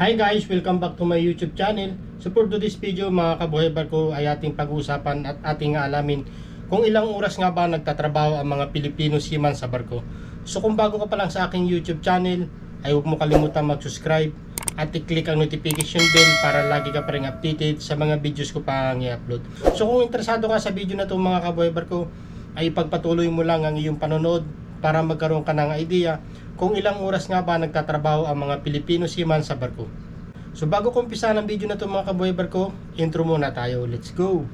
Hi guys! Welcome back to my YouTube channel. So for today's video mga kabuhay barko ay ating pag-uusapan at ating alamin kung ilang oras nga ba nagtatrabaho ang mga Pilipino seaman sa barko. So kung bago ka pa lang sa aking YouTube channel ay huwag mo kalimutan mag-subscribe at i-click ang notification bell para lagi ka pa rin updated sa mga videos ko pa ang i-upload. So kung interesado ka sa video na to mga kabuhay barko ay pagpatuloy mo lang ang iyong panonood para magkaroon ka ng idea kung ilang oras nga ba nagtatrabaho ang mga Pilipino seaman sa barko. So bago ko umpisa ng video na to mga kabuhay barko, intro muna tayo. Let's go!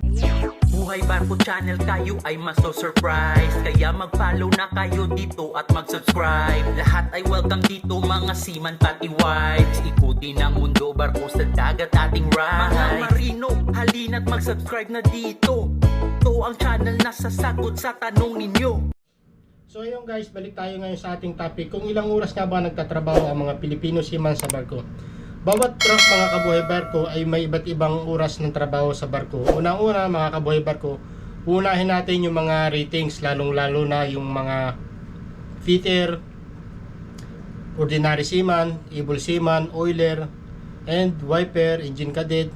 Buhay Barko Channel kayo ay maso-surprise Kaya mag-follow na kayo dito at mag-subscribe Lahat ay welcome dito mga seaman pati wives Ikutin ang mundo barko sa dagat ating ride Mga marino, halina't mag-subscribe na dito Ito ang channel na sasagot sa tanong ninyo So ayun guys, balik tayo ngayon sa ating topic. Kung ilang oras nga ba nagtatrabaho ang mga Pilipino seaman sa barko? Bawat truck mga kabuhay barko ay may iba't ibang oras ng trabaho sa barko. Unang-una mga kabuhay barko, unahin natin yung mga ratings, lalong-lalo na yung mga fitter, ordinary seaman, able seaman, oiler, and wiper, engine cadet,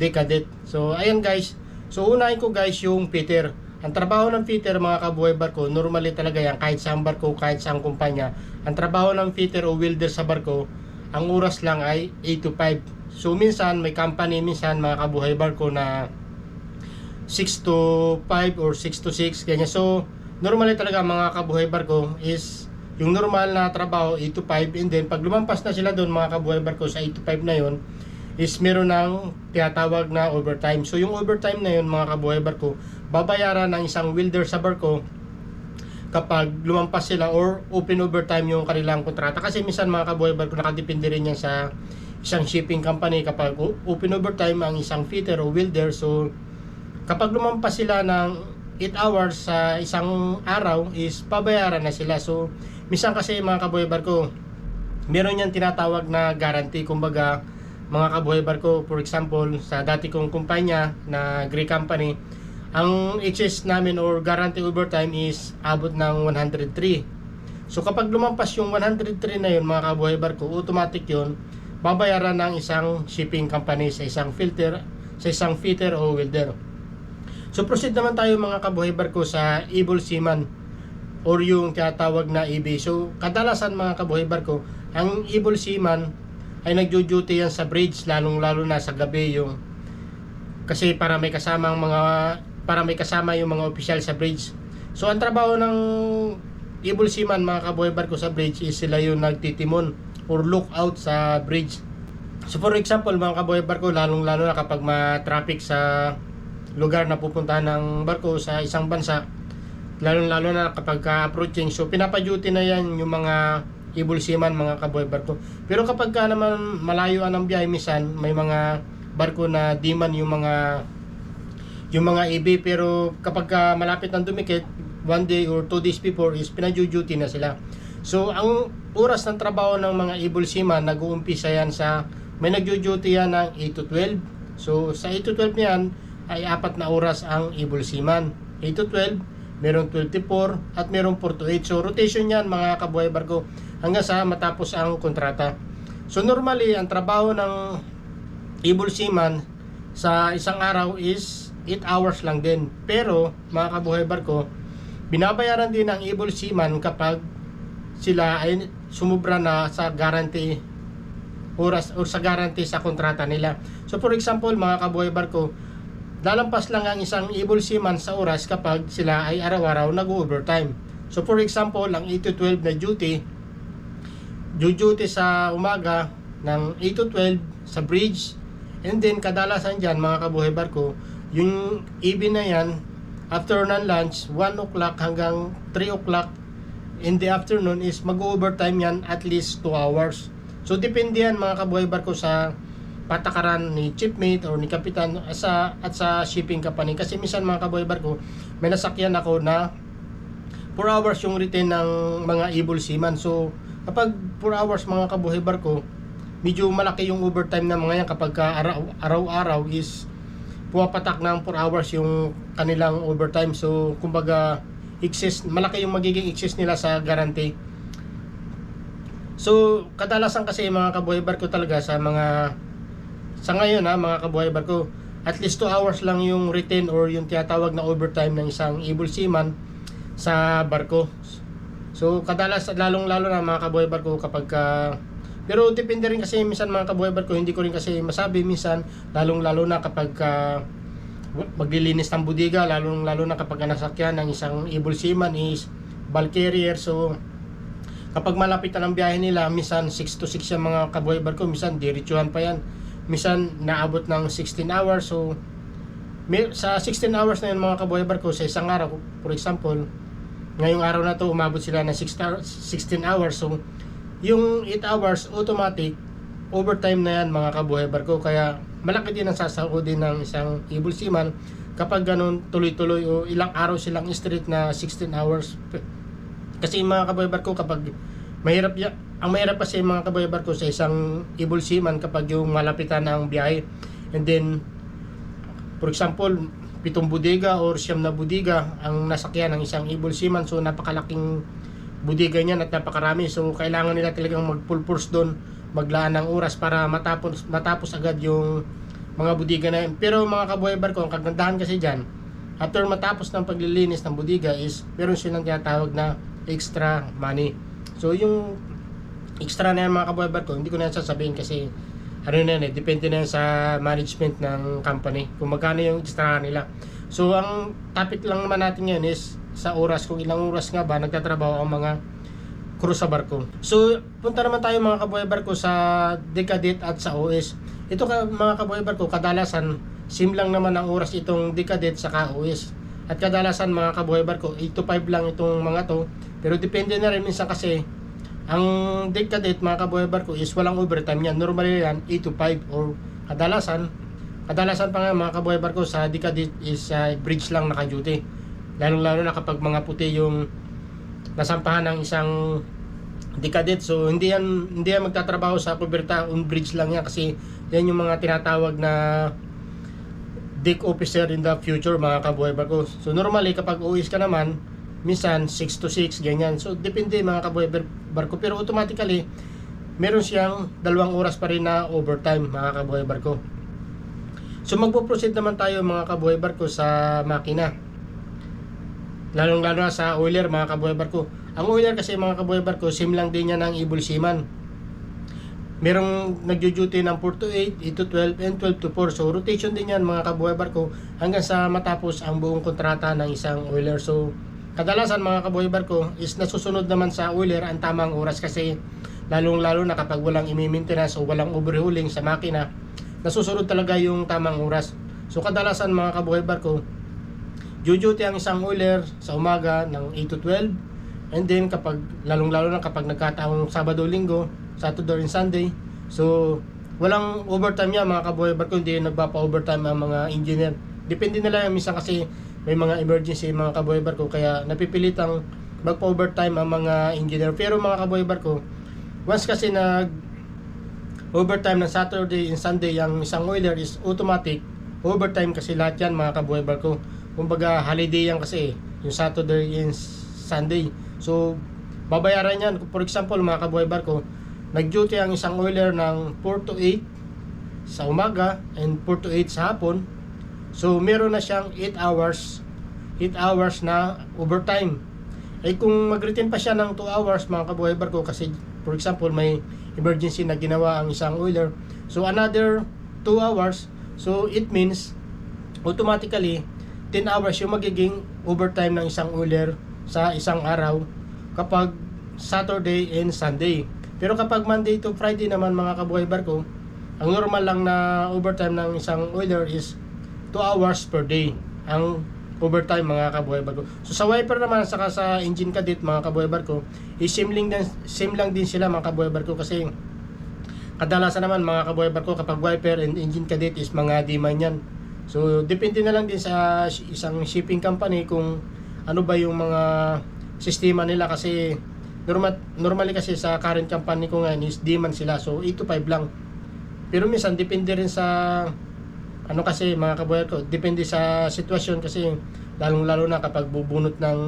deck cadet. So ayan guys, so unahin ko guys yung fitter. Ang trabaho ng fitter mga kabuhay barko, normally talaga yan kahit saan barko, kahit saan kumpanya. Ang trabaho ng fitter o welder sa barko, ang oras lang ay 8 to 5. So minsan may company, minsan mga kabuhay barko na 6 to 5 or 6 to 6 ganyan. So normally talaga mga kabuhay barko is yung normal na trabaho 8 to 5 and then pag lumampas na sila doon mga kabuhay barko sa 8 to 5 na yon is meron ng tinatawag na overtime. So yung overtime na yun mga kabuhay barko, babayaran ng isang welder sa barko kapag lumampas sila or open overtime yung kanilang kontrata. Kasi minsan mga kabuhay barko nakadepende rin yan sa isang shipping company kapag open overtime ang isang fitter o welder. So kapag lumampas sila ng 8 hours sa isang araw is pabayaran na sila. So minsan kasi mga kabuhay barko, meron yan tinatawag na guarantee. Kumbaga, mga kabuhay barko, for example, sa dati kong kumpanya na Grey Company, ang HS namin or guarantee overtime is abot ng 103. So kapag lumampas yung 103 na yun mga kabuhay barko, automatic yun, babayaran ng isang shipping company sa isang filter, sa isang fitter o welder. So proceed naman tayo mga kabuhay barko sa Able Seaman or yung tinatawag na EB. So kadalasan mga kabuhay barko, ang Able Seaman ay nagjo-duty yan sa bridge lalong lalo na sa gabi yung kasi para may kasamang mga para may kasama yung mga opisyal sa bridge. So ang trabaho ng Able Seaman mga kabuhay barko sa bridge is sila yung nagtitimon or lookout sa bridge. So for example mga kabuhay barko lalong lalo na kapag ma-traffic sa lugar na pupuntahan ng barko sa isang bansa lalong lalo na kapag ka-approaching so pinapa-duty na yan yung mga Seaman mga kabuhay barko. Pero kapag ka naman malayo ang biyahe minsan may mga barko na di man yung mga yung mga EB pero kapag ka malapit ng dumikit one day or two days before is pinaju-duty na sila. So ang oras ng trabaho ng mga able seaman nag-uumpisa yan sa may nagjo-duty yan ng 8 to 12 so sa 8 to 12 yan ay apat na oras ang able seaman 8 to 12 merong 12 to 4 at merong 4 to 8 so rotation yan mga kabuhay barko hanggang sa matapos ang kontrata so normally ang trabaho ng able seaman sa isang araw is 8 hours lang din. Pero, mga kabuhay barko, binabayaran din ng able seaman kapag sila ay sumubra na sa guarantee oras or sa guarantee sa kontrata nila. So for example, mga kabuhay barko, lalampas lang ang isang able seaman sa oras kapag sila ay araw-araw nag-overtime. So for example, ang 8 to 12 na duty, duty sa umaga ng 8 to 12 sa bridge and then kadalasan dyan mga kabuhay barko yung EB na yan after ng lunch 1 o'clock hanggang 3 o'clock in the afternoon is mag-overtime yan at least 2 hours so depende yan mga kabuhay barko sa patakaran ni chipmate or ni kapitan sa, at sa shipping company. Kasi minsan mga kabuhay barko may nasakyan ako na 4 hours yung retain ng mga able seaman. So kapag 4 hours mga kabuhay barko medyo malaki yung overtime ng mga yan kapag ka araw- araw-araw is pumapatak ng 4 hours yung kanilang overtime. So kumbaga excess malaki yung magiging excess nila sa guarantee. So, kadalasan kasi mga kabuhay barko talaga sa mga sa ngayon ha, mga kabuhay barko, at least 2 hours lang yung retain or yung tinatawag na overtime ng isang able seaman sa barko. So, kadalas lalong lalo na mga kabuhay barko kapag ka pero depende rin kasi minsan mga kabuhay barko, hindi ko rin kasi masabi minsan lalong lalo na kapag ka maglilinis ng budiga, lalong lalo na kapag nasakyan ng isang able seaman is bulk carrier. So, kapag malapit na ng biyahe nila, minsan 6 to 6 yung mga kabuhay barko, minsan diretsuhan pa yan. Minsan naabot ng 16 hours. So, may, sa 16 hours na yun mga kabuhay barko, sa isang araw, for example, ngayong araw na to umabot sila ng 6 hours- 16 hours. So, yung 8 hours, automatic, overtime na yan mga kabuhay barko. Kaya, malaki din ang sasahodin ng isang able seaman kapag ganun tuloy-tuloy o ilang araw silang straight na 16 hours kasi mga kaboy barko kapag mahirap ya, ang mahirap kasi mga kaboy barko sa isang able seaman kapag yung malapitan ng biyahe and then for example pitong bodega or siyam na bodega ang nasakyan ng isang able seaman so napakalaking bodega niyan at napakarami so kailangan nila talagang mag full force doon maglaan ng oras para matapos matapos agad yung mga bodega na yun. pero mga kaboy barko ang kagandahan kasi diyan after matapos ng paglilinis ng bodega is meron silang tinatawag na extra money. So yung extra na yan mga kaboy barko, hindi ko na yan sasabihin kasi ano na yan eh, depende na yan sa management ng company kung magkano yung extra nila. So ang topic lang naman natin ngayon is sa oras, kung ilang oras nga ba nagtatrabaho ang mga crew sa barko. So punta naman tayo mga kaboy barko sa Decadit at sa OS. Ito ka, mga kaboy barko, kadalasan sim lang naman ang oras itong Decadit sa OS. At kadalasan mga kabuhay barko, 8 to 5 lang itong mga to. Pero depende na rin minsan kasi ang decadent mga kabuhay barko is walang overtime yan. Normally yan 8 to 5 or kadalasan kadalasan pa nga mga kabuhay barko sa decadent is uh, bridge lang naka-duty. Lalong lalo na kapag mga puti yung nasampahan ng isang decadent. So hindi yan hindi yan magtatrabaho sa kuberta on bridge lang yan kasi yan yung mga tinatawag na deck officer in the future mga kabuhay barko. So normally kapag uwis ka naman, minsan 6 to 6 ganyan. So depende mga bar- barko pero automatically meron siyang dalawang oras pa rin na overtime mga kabuhay barko. So magpo-proceed naman tayo mga kabuhay barko sa makina. Lalong lalo sa oiler mga kabuhay barko. Ang oiler kasi mga kabuhay barko, sim lang din yan ng Ibul Seaman merong nagjo-duty ng 4 to 8, 8 to 12, and 12 to 4. So, rotation din yan mga kabuhay barko hanggang sa matapos ang buong kontrata ng isang oiler. So, kadalasan mga kabuhay barko is nasusunod naman sa oiler ang tamang oras kasi lalong-lalo na kapag walang imi-maintenance o walang overhauling sa makina, nasusunod talaga yung tamang oras. So, kadalasan mga kabuhay barko, duty ang isang oiler sa umaga ng 8 to 12 and then kapag lalong-lalo na kapag nagkataong Sabado, Linggo, Saturday and Sunday. So, walang overtime yan mga kabuhay barko, hindi nagpapa-overtime ang mga engineer. Depende nila yan, minsan kasi may mga emergency mga kabuhay barko, kaya napipilitang magpa-overtime ang mga engineer. Pero mga kabuhay barko, once kasi nag overtime ng Saturday and Sunday ang isang oiler is automatic overtime kasi lahat yan mga kabuhay barko. Kumbaga holiday yan kasi yung Saturday and Sunday. So, babayaran yan. For example, mga kabuhay barko, nag-duty ang isang oiler ng 4 to 8 sa umaga and 4 to 8 sa hapon. So, meron na siyang 8 hours 8 hours na overtime. Eh kung mag-retain pa siya ng 2 hours mga kabuhay barko kasi for example may emergency na ginawa ang isang oiler. So another 2 hours. So it means automatically 10 hours yung magiging overtime ng isang oiler sa isang araw kapag Saturday and Sunday. Pero kapag Monday to Friday naman mga kabuhay barko, ang normal lang na overtime ng isang oiler is 2 hours per day ang overtime mga kabuhay barko. So sa wiper naman saka sa engine cadet mga kabuhay barko, is same lang din, same lang din sila mga kabuhay barko kasi kadalasan naman mga kabuhay barko kapag wiper and engine cadet is mga D-man yan. So depende na lang din sa isang shipping company kung ano ba yung mga sistema nila kasi normal normally kasi sa current company ko ngayon is D-man sila so 8 to 5 lang. Pero minsan depende rin sa ano kasi mga kabuhay ko, depende sa sitwasyon kasi lalong lalo na kapag bubunot ng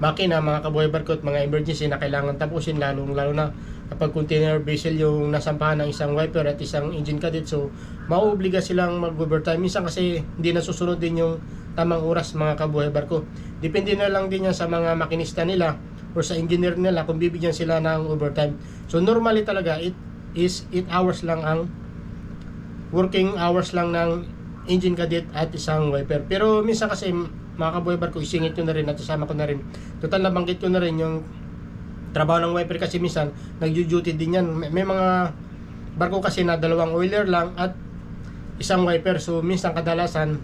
makina, mga kabuhay barko at mga emergency na kailangan tapusin lalong lalo na kapag container vessel yung nasampahan ng isang wiper at isang engine cadet. So mauobliga silang mag-overtime. Minsan kasi hindi nasusunod din yung tamang oras mga kabuhay barko. Depende na lang din yan sa mga makinista nila or sa engineer nila kung bibigyan sila ng overtime. So normally talaga it is 8 hours lang ang working hours lang ng engine cadet at isang wiper. Pero minsan kasi mga kaboy barko, isingit ko na rin at isama ko na rin. Total nabanggit ko na rin yung trabaho ng wiper kasi minsan nagjo-duty din yan. May, may mga barko kasi na dalawang oiler lang at isang wiper. So minsan kadalasan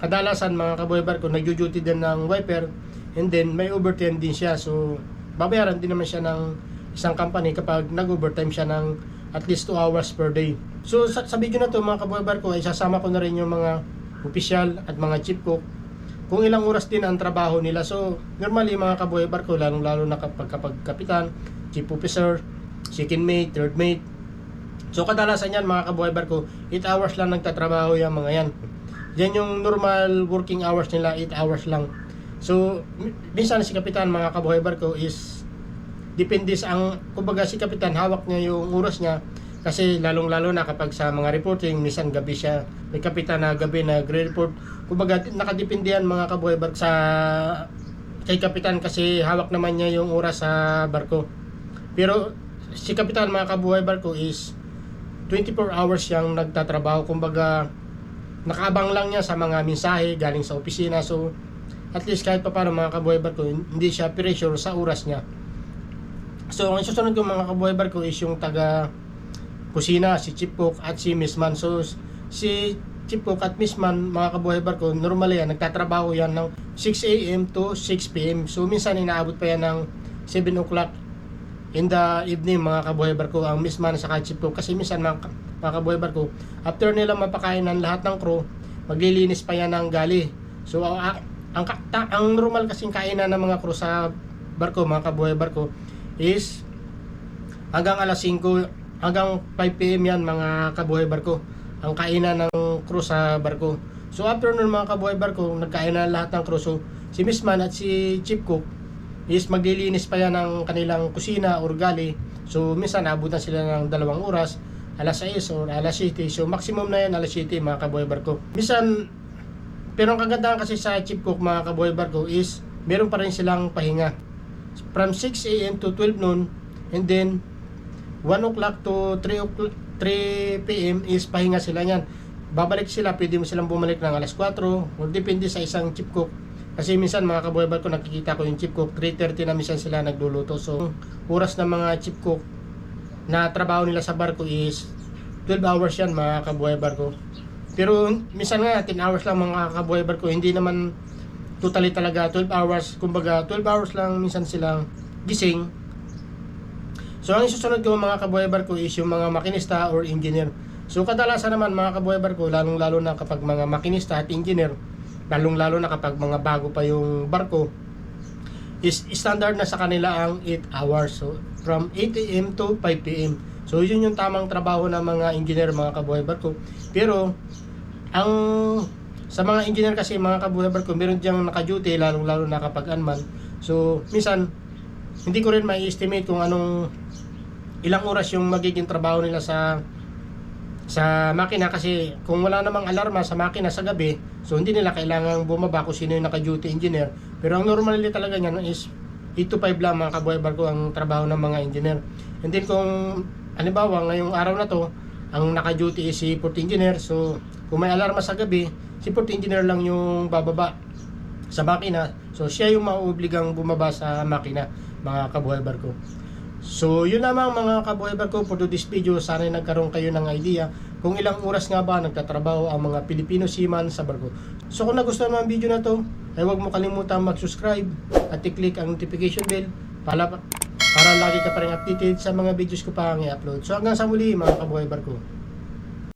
kadalasan mga kaboy barko nagjo-duty din ng wiper and then may overtime din siya. So babayaran din naman siya ng isang company kapag nag-overtime siya ng at least 2 hours per day. So sa, sa video na to mga kaboy barko ay sasama ko na rin yung mga opisyal at mga chief cook kung ilang oras din ang trabaho nila. So, normally mga kabuhay barko, lalong-lalo na kapag, kapag kapitan, chief officer, second mate, third mate. So, kadalasan yan mga kabuhay barko, 8 hours lang nagtatrabaho yung mga yan. Yan yung normal working hours nila, 8 hours lang. So, mi- minsan si kapitan mga kabuhay barko is depende sa ang kumbaga si kapitan hawak niya yung oras niya kasi lalong-lalo na kapag sa mga reporting minsan gabi siya may kapitan na gabi nagre-report kumbaga nakadepende yan mga kabuhay barko sa kay kapitan kasi hawak naman niya yung oras sa barko. Pero si kapitan mga kabuhay barko is 24 hours siyang nagtatrabaho. Kumbaga nakaabang lang niya sa mga mensahe galing sa opisina. So at least kahit pa paano mga kabuhay barko hindi siya pressure sa oras niya So, ang susunod ko mga kabuhay barko is yung taga kusina, si Chief Cook at si Miss Man. So, si Chief Cook at Miss Man, mga kabuhay barko, normally yan, nagtatrabaho yan ng 6 a.m. to 6 p.m. So, minsan inaabot pa yan ng 7 o'clock in the evening mga kabuhay barko ang Miss Man sa Chief Cook. Kasi minsan mga, mga kabuhay barko, after nila mapakain ng lahat ng crew, maglilinis pa yan ng gali. So, ang, ang, ang, ang normal kasing kainan ng mga crew sa barko, mga kabuhay barko, is hanggang alas 5 hanggang 5 PM yan mga kabuhay barko. Ang kainan ng crew sa barko. So after nun mga kabuhay barko nagkain na lahat ng crew so si Miss Man at si Chief Cook is maglilinis pa yan ng kanilang kusina or gali so minsan abutan sila ng dalawang oras alas 6 or alas 7 so maximum na yan alas 7 mga kabuhay barko. Minsan pero ang kagandahan kasi sa Chief Cook mga kabuhay barko is meron pa rin silang pahinga from 6 a.m. to 12 noon and then 1 o'clock to 3 o'clock 3 p.m. is pahinga sila niyan. Babalik sila, pwede mo silang bumalik ng alas 4 o depende sa isang chip cook. Kasi minsan mga kabuhay ko nakikita ko yung chip cook, 3.30 na minsan sila nagluluto. So, oras ng mga chip cook na trabaho nila sa barko is 12 hours yan mga kabuhay barko. Pero minsan nga 10 hours lang mga kabuhay barko, hindi naman totally talaga 12 hours. Kumbaga 12 hours lang minsan silang gising. So ang isusunod ko mga kabuhay barko is yung mga makinista or engineer. So kadalasan naman mga kabuhay barko, lalong lalo na kapag mga makinista at engineer, lalong lalo na kapag mga bago pa yung barko, is standard na sa kanila ang 8 hours. So from 8 a.m. to 5 p.m. So yun yung tamang trabaho ng mga engineer mga kabuhay barko. Pero ang sa mga engineer kasi mga kabuhay barko, meron diyang naka-duty lalong lalo na kapag unman. So minsan hindi ko rin ma-estimate kung anong ilang oras yung magiging trabaho nila sa sa makina. Kasi kung wala namang alarma sa makina sa gabi so hindi nila kailangang bumaba kung sino yung naka-duty engineer. Pero ang normally talaga niyan is 8 to 5 lang mga kabuhay barko ang trabaho ng mga engineer. And then kung halimbawa ngayong araw na to ang naka-duty is si port engineer. So kung may alarma sa gabi si port engineer lang yung bababa sa makina so siya yung mauobligang bumaba sa makina mga kabuhay barko So, yun lamang mga kabuhay barko for this video. Sana nagkaroon kayo ng idea kung ilang oras nga ba nagtatrabaho ang mga Pilipino seaman sa barko. So, kung nagustuhan mo ang video na to, ay huwag mo kalimutan mag-subscribe at i-click ang notification bell para, para lagi ka pa rin updated sa mga videos ko pa ang i-upload. So, hanggang sa muli mga kabuhay barko.